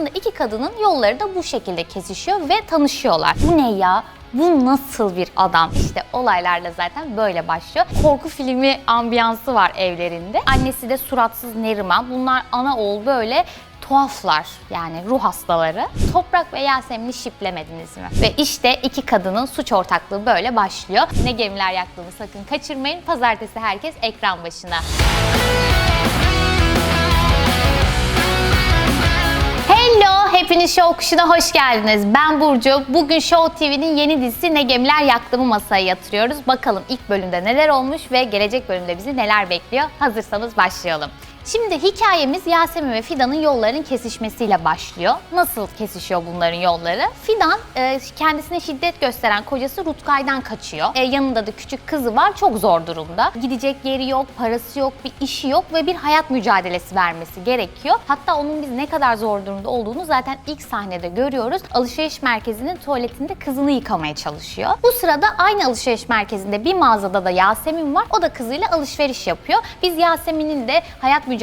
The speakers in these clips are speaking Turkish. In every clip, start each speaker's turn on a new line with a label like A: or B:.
A: Aslında iki kadının yolları da bu şekilde kesişiyor ve tanışıyorlar. Bu ne ya? Bu nasıl bir adam? İşte olaylar da zaten böyle başlıyor. Korku filmi ambiyansı var evlerinde. Annesi de suratsız Neriman. Bunlar ana oğul böyle tuhaflar yani ruh hastaları. Toprak ve Yasemin'i şiplemediniz mi? Ve işte iki kadının suç ortaklığı böyle başlıyor. Ne gemiler yaktığını sakın kaçırmayın. Pazartesi herkes ekran başına. Hepiniz Show Kuşu'na hoş geldiniz. Ben Burcu. Bugün Show TV'nin yeni dizisi Ne Gemiler Yaktığımı masaya yatırıyoruz. Bakalım ilk bölümde neler olmuş ve gelecek bölümde bizi neler bekliyor. Hazırsanız başlayalım. Şimdi hikayemiz Yasemin ve Fidan'ın yollarının kesişmesiyle başlıyor. Nasıl kesişiyor bunların yolları? Fidan e, kendisine şiddet gösteren kocası Rutkay'dan kaçıyor. E, yanında da küçük kızı var çok zor durumda. Gidecek yeri yok, parası yok, bir işi yok ve bir hayat mücadelesi vermesi gerekiyor. Hatta onun biz ne kadar zor durumda olduğunu zaten ilk sahnede görüyoruz. Alışveriş merkezinin tuvaletinde kızını yıkamaya çalışıyor. Bu sırada aynı alışveriş merkezinde bir mağazada da Yasemin var. O da kızıyla alışveriş yapıyor. Biz Yasemin'in de hayat mücadelesi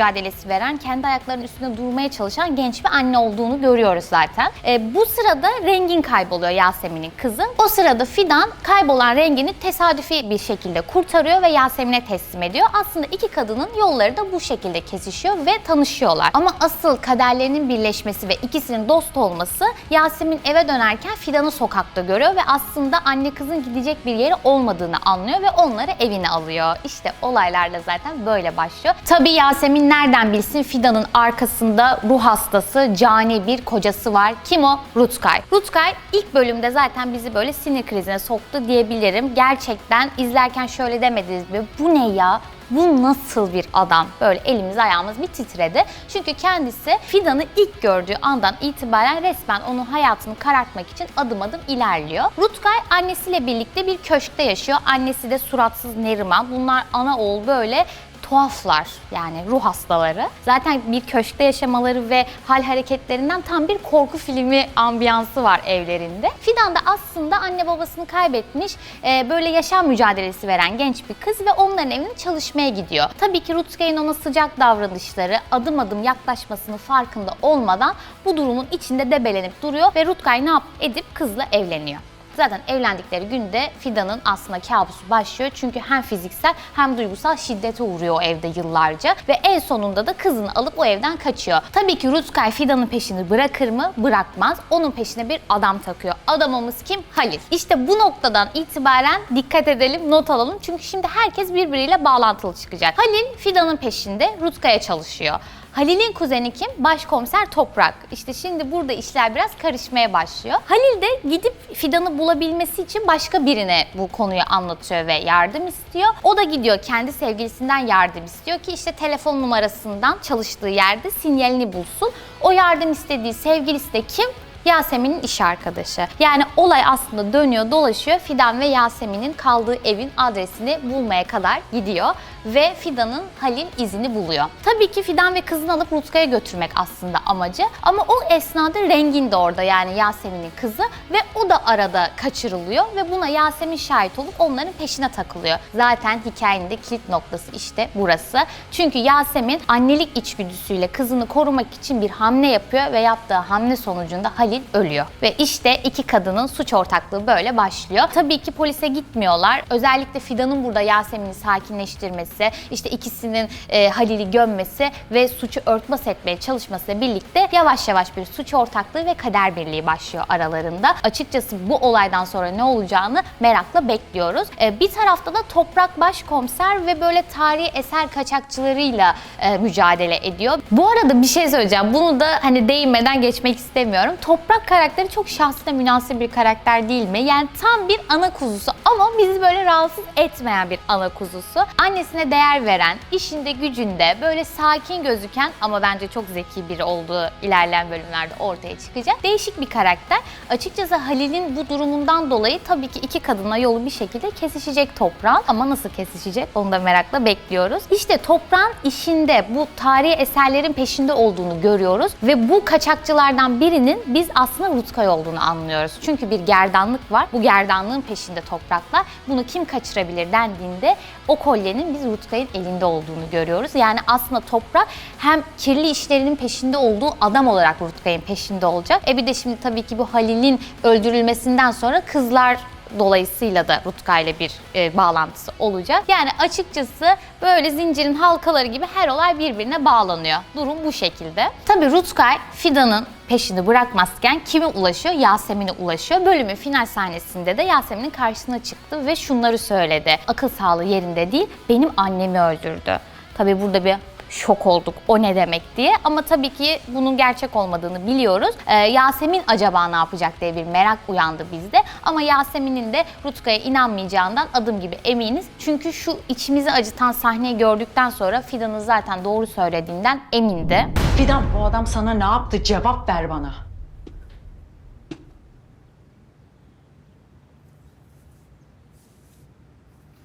A: veren, kendi ayaklarının üstünde durmaya çalışan genç bir anne olduğunu görüyoruz zaten. E, bu sırada rengin kayboluyor Yasemin'in kızı. O sırada Fidan kaybolan rengini tesadüfi bir şekilde kurtarıyor ve Yasemin'e teslim ediyor. Aslında iki kadının yolları da bu şekilde kesişiyor ve tanışıyorlar. Ama asıl kaderlerinin birleşmesi ve ikisinin dost olması Yasemin eve dönerken Fidan'ı sokakta görüyor ve aslında anne kızın gidecek bir yeri olmadığını anlıyor ve onları evine alıyor. İşte olaylar da zaten böyle başlıyor. Tabii Yasemin nereden bilsin Fidan'ın arkasında ruh hastası, cani bir kocası var. Kim o? Rutkay. Rutkay ilk bölümde zaten bizi böyle sinir krizine soktu diyebilirim. Gerçekten izlerken şöyle demediniz mi? Bu ne ya? Bu nasıl bir adam? Böyle elimiz ayağımız bir titredi. Çünkü kendisi Fidan'ı ilk gördüğü andan itibaren resmen onun hayatını karartmak için adım adım ilerliyor. Rutkay annesiyle birlikte bir köşkte yaşıyor. Annesi de suratsız Neriman. Bunlar ana oğul böyle tuhaflar yani ruh hastaları. Zaten bir köşkte yaşamaları ve hal hareketlerinden tam bir korku filmi ambiyansı var evlerinde. Fidan da aslında anne babasını kaybetmiş e, böyle yaşam mücadelesi veren genç bir kız ve onların evine çalışmaya gidiyor. Tabii ki Rutkay'ın ona sıcak davranışları adım adım yaklaşmasının farkında olmadan bu durumun içinde debelenip duruyor ve Rutkay ne yap edip kızla evleniyor. Zaten evlendikleri günde Fidan'ın aslında kabusu başlıyor. Çünkü hem fiziksel hem duygusal şiddete uğruyor o evde yıllarca. Ve en sonunda da kızını alıp o evden kaçıyor. Tabii ki Rutkay Fidan'ın peşini bırakır mı? Bırakmaz. Onun peşine bir adam takıyor. Adamımız kim? Halil. İşte bu noktadan itibaren dikkat edelim, not alalım. Çünkü şimdi herkes birbiriyle bağlantılı çıkacak. Halil Fidan'ın peşinde Rutkay'a çalışıyor. Halil'in kuzeni kim? Başkomiser Toprak. İşte şimdi burada işler biraz karışmaya başlıyor. Halil de gidip Fidan'ı bulabilmesi için başka birine bu konuyu anlatıyor ve yardım istiyor. O da gidiyor kendi sevgilisinden yardım istiyor ki işte telefon numarasından çalıştığı yerde sinyalini bulsun. O yardım istediği sevgilisi de kim? Yasemin'in iş arkadaşı. Yani olay aslında dönüyor dolaşıyor Fidan ve Yasemin'in kaldığı evin adresini bulmaya kadar gidiyor ve Fidan'ın Halil izini buluyor. Tabii ki Fidan ve kızını alıp Rutkay'a götürmek aslında amacı ama o esnada Rengin de orada yani Yasemin'in kızı ve o da arada kaçırılıyor ve buna Yasemin şahit olup onların peşine takılıyor. Zaten hikayenin de kilit noktası işte burası. Çünkü Yasemin annelik içgüdüsüyle kızını korumak için bir hamle yapıyor ve yaptığı hamle sonucunda Halil ölüyor. Ve işte iki kadının suç ortaklığı böyle başlıyor. Tabii ki polise gitmiyorlar. Özellikle Fidan'ın burada Yasemin'i sakinleştirmesi, işte ikisinin e, Halil'i gömmesi ve suçu örtbas etmeye çalışmasıyla birlikte yavaş yavaş bir suç ortaklığı ve kader birliği başlıyor aralarında. Açıkçası bu olaydan sonra ne olacağını merakla bekliyoruz. E, bir tarafta da Toprak Başkomiser ve böyle tarihi eser kaçakçılarıyla e, mücadele ediyor. Bu arada bir şey söyleyeceğim. Bunu da hani değinmeden geçmek istemiyorum. Toprak karakteri çok şahsına münasır bir karakter değil mi? Yani tam bir ana kuzusu ama bizi böyle rahatsız etmeyen bir ana kuzusu. Annesine değer veren, işinde gücünde böyle sakin gözüken ama bence çok zeki biri olduğu ilerleyen bölümlerde ortaya çıkacak. Değişik bir karakter. Açıkçası Halil'in bu durumundan dolayı tabii ki iki kadınla yolu bir şekilde kesişecek toprağın. Ama nasıl kesişecek onu da merakla bekliyoruz. İşte toprağın işinde bu tarihi eserlerin peşinde olduğunu görüyoruz ve bu kaçakçılardan birinin biz aslında Rutkay olduğunu anlıyoruz. Çünkü bir gerdanlık var. Bu gerdanlığın peşinde topraklar. Bunu kim kaçırabilir dendiğinde o kolyenin biz Rutkay'ın elinde olduğunu görüyoruz. Yani aslında Toprak hem kirli işlerinin peşinde olduğu adam olarak Rutkay'ın peşinde olacak. E bir de şimdi tabii ki bu Halil'in öldürülmesinden sonra kızlar dolayısıyla da Rutka ile bir e, bağlantısı olacak. Yani açıkçası böyle zincirin halkaları gibi her olay birbirine bağlanıyor. Durum bu şekilde. Tabii Rutkay Fidan'ın peşini bırakmazken kime ulaşıyor? Yasemin'e ulaşıyor. Bölümün final sahnesinde de Yasemin'in karşısına çıktı ve şunları söyledi. Akıl sağlığı yerinde değil, benim annemi öldürdü. Tabii burada bir şok olduk o ne demek diye ama tabii ki bunun gerçek olmadığını biliyoruz. Ee, Yasemin acaba ne yapacak diye bir merak uyandı bizde ama Yasemin'in de Rutka'ya inanmayacağından adım gibi eminiz. Çünkü şu içimizi acıtan sahneyi gördükten sonra Fidan'ın zaten doğru söylediğinden emindi.
B: Fidan bu adam sana ne yaptı? Cevap ver bana.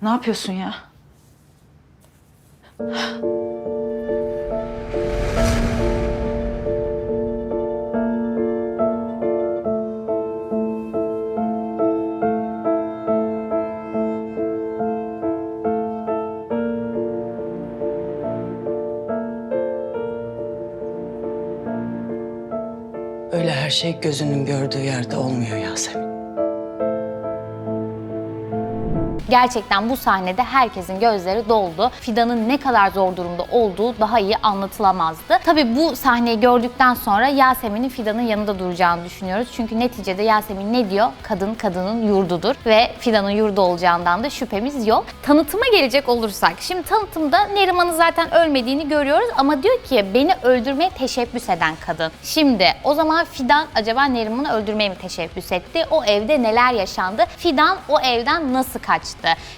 B: Ne yapıyorsun ya?
C: Her şey gözünün gördüğü yerde olmuyor Yasemin.
A: Gerçekten bu sahnede herkesin gözleri doldu. Fidan'ın ne kadar zor durumda olduğu daha iyi anlatılamazdı. Tabii bu sahneyi gördükten sonra Yasemin'in Fidan'ın yanında duracağını düşünüyoruz. Çünkü neticede Yasemin ne diyor? Kadın kadının yurdudur ve Fidan'ın yurdu olacağından da şüphemiz yok. Tanıtıma gelecek olursak, şimdi tanıtımda Neriman'ın zaten ölmediğini görüyoruz ama diyor ki beni öldürmeye teşebbüs eden kadın. Şimdi o zaman Fidan acaba Neriman'ı öldürmeye mi teşebbüs etti? O evde neler yaşandı? Fidan o evden nasıl kaçtı?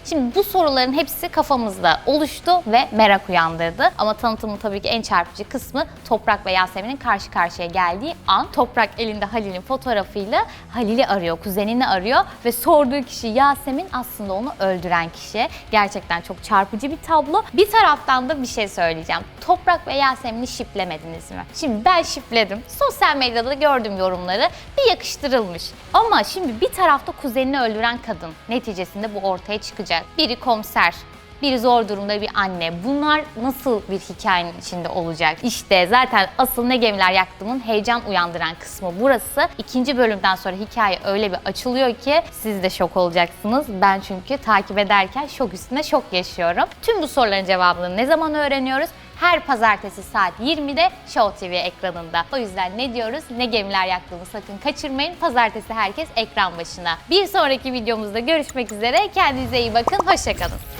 A: Şimdi bu soruların hepsi kafamızda oluştu ve merak uyandırdı. Ama tanıtımın tabii ki en çarpıcı kısmı Toprak ve Yasemin'in karşı karşıya geldiği an. Toprak elinde Halil'in fotoğrafıyla Halil'i arıyor, kuzenini arıyor ve sorduğu kişi Yasemin aslında onu öldüren kişi. Gerçekten çok çarpıcı bir tablo. Bir taraftan da bir şey söyleyeceğim. Toprak ve Yasemin'i şiplemediniz mi? Şimdi ben şipledim. Sosyal medyada da gördüm yorumları. Bir yakıştırılmış. Ama şimdi bir tarafta kuzenini öldüren kadın. Neticesinde bu ortaya çıkacak. Biri komiser, biri zor durumda bir anne. Bunlar nasıl bir hikayenin içinde olacak? İşte zaten asıl ne gemiler yaktımın heyecan uyandıran kısmı burası. İkinci bölümden sonra hikaye öyle bir açılıyor ki siz de şok olacaksınız. Ben çünkü takip ederken şok üstüne şok yaşıyorum. Tüm bu soruların cevabını ne zaman öğreniyoruz? Her pazartesi saat 20'de Show TV ekranında. O yüzden ne diyoruz? Ne gemiler yaktığını sakın kaçırmayın. Pazartesi herkes ekran başına. Bir sonraki videomuzda görüşmek üzere. Kendinize iyi bakın. Hoşçakalın.